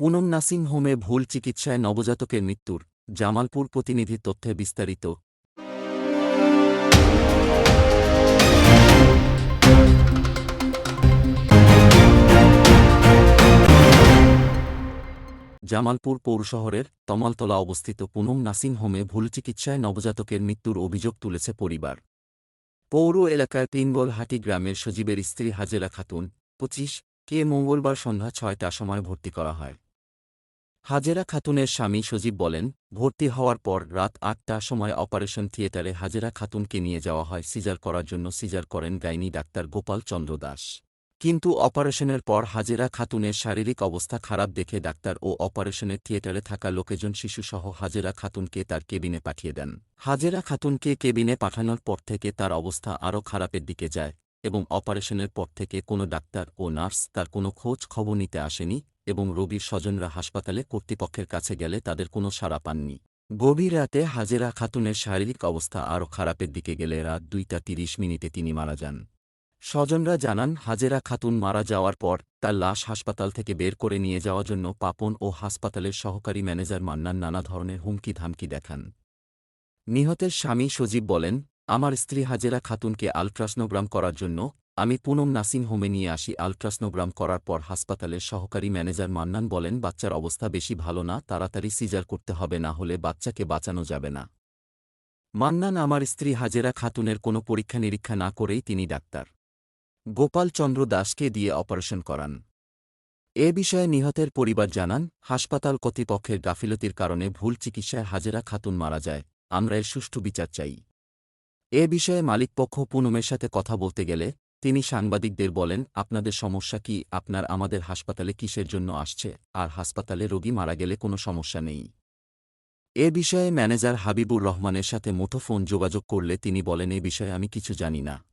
পুনম নাসিং হোমে ভুল চিকিৎসায় নবজাতকের মৃত্যুর, জামালপুর প্রতিনিধির তথ্যে বিস্তারিত। জামালপুর পৌরশহরের তমালতলা অবস্থিত পুনম নাসিং হোমে ভুল চিকিৎসায় নবজাতকের মৃত্যুর অভিযোগ তুলেছে পরিবার। পৌর এলাকার তিনবলহাটি গ্রামের সজীবের স্ত্রী হাজেরা খাতুন, পঁচিশ, কে মঙ্গলবার সন্ধ্যা ছয়টার সময় ভর্তি করা হয়। হাজেরা খাতুনের স্বামী সজীব বলেন, ভর্তি হওয়ার পর রাত আটটার সময় অপারেশন থিয়েটারে হাজেরা খাতুনকে নিয়ে যাওয়া হয় সিজার করার জন্য সিজার করেন গাইনি ডাক্তার গোপাল চন্দ্র দাস। কিন্তু অপারেশনের পর হাজেরা খাতুনের শারীরিক অবস্থা খারাপ দেখে ডাক্তার ও অপারেশনের থিয়েটারে থাকা লোকেজন শিশুসহ হাজেরা খাতুনকে তার কেবিনে পাঠিয়ে দেন। হাজেরা খাতুনকে কেবিনে পাঠানোর পর থেকে তার অবস্থা আরও খারাপের দিকে যায় এবং অপারেশনের পর থেকে কোনো ডাক্তার ও নার্স তার কোনো খোঁজ খবর নিতে আসেনি এবং রোগীর স্বজনরা হাসপাতালে কর্তৃপক্ষের কাছে গেলে তাদের কোনো সাড়া পাননি। গভীর রাতে হাজেরা খাতুনের শারীরিক অবস্থা আরও খারাপের দিকে গেলে রাত দুইটা তিরিশ মিনিটে তিনি মারা যান। স্বজনরা জানান, হাজেরা খাতুন মারা যাওয়ার পর তার লাশ হাসপাতাল থেকে বের করে নিয়ে যাওয়ার জন্য পাপন ও হাসপাতালের সহকারী ম্যানেজার মান্নান নানা ধরনের হুমকি ধামকি দেখান। নিহতের স্বামী সজীব বলেন, আমার স্ত্রী হাজেরা খাতুনকে আলট্রাসনোগ্রাম করার জন্য আমি পুনম নাসিং হোমে নিয়ে আসি আলট্রাসনোগ্রাম করার পর হাসপাতালের সহকারী ম্যানেজার মান্নান বলেন, বাচ্চার অবস্থা বেশি ভালো না, তাড়াতাড়ি সিজার করতে হবে, না হলে বাচ্চাকে বাঁচানো যাবে না। মান্নান আমার স্ত্রী হাজেরা খাতুনের কোনো পরীক্ষা নিরীক্ষা না করেই তিনি ডাক্তার। গোপাল চন্দ্র দাসকে দিয়ে অপারেশন করান। এ বিষয়ে নিহতের পরিবার জানান, হাসপাতাল কর্তৃপক্ষের গাফিলতির কারণে ভুল চিকিৎসায় হাজেরা খাতুন মারা যায়, আমরা এর সুষ্ঠু বিচার চাই। এ বিষয়ে মালিকপক্ষ পুনমের সাথে কথা বলতে গেলে তিনি সাংবাদিকদের বলেন, আপনাদের সমস্যা কি? আপনার আমাদের হাসপাতালে কিসের জন্য আসছে? আর হাসপাতালে রোগী মারা গেলে কোনো সমস্যা নেই। এ বিষয়ে ম্যানেজার হাবিবুর রহমানের সাথে মুঠোফোন যোগাযোগ করলে তিনি বলেন, এ বিষয়ে আমি কিছু জানি না।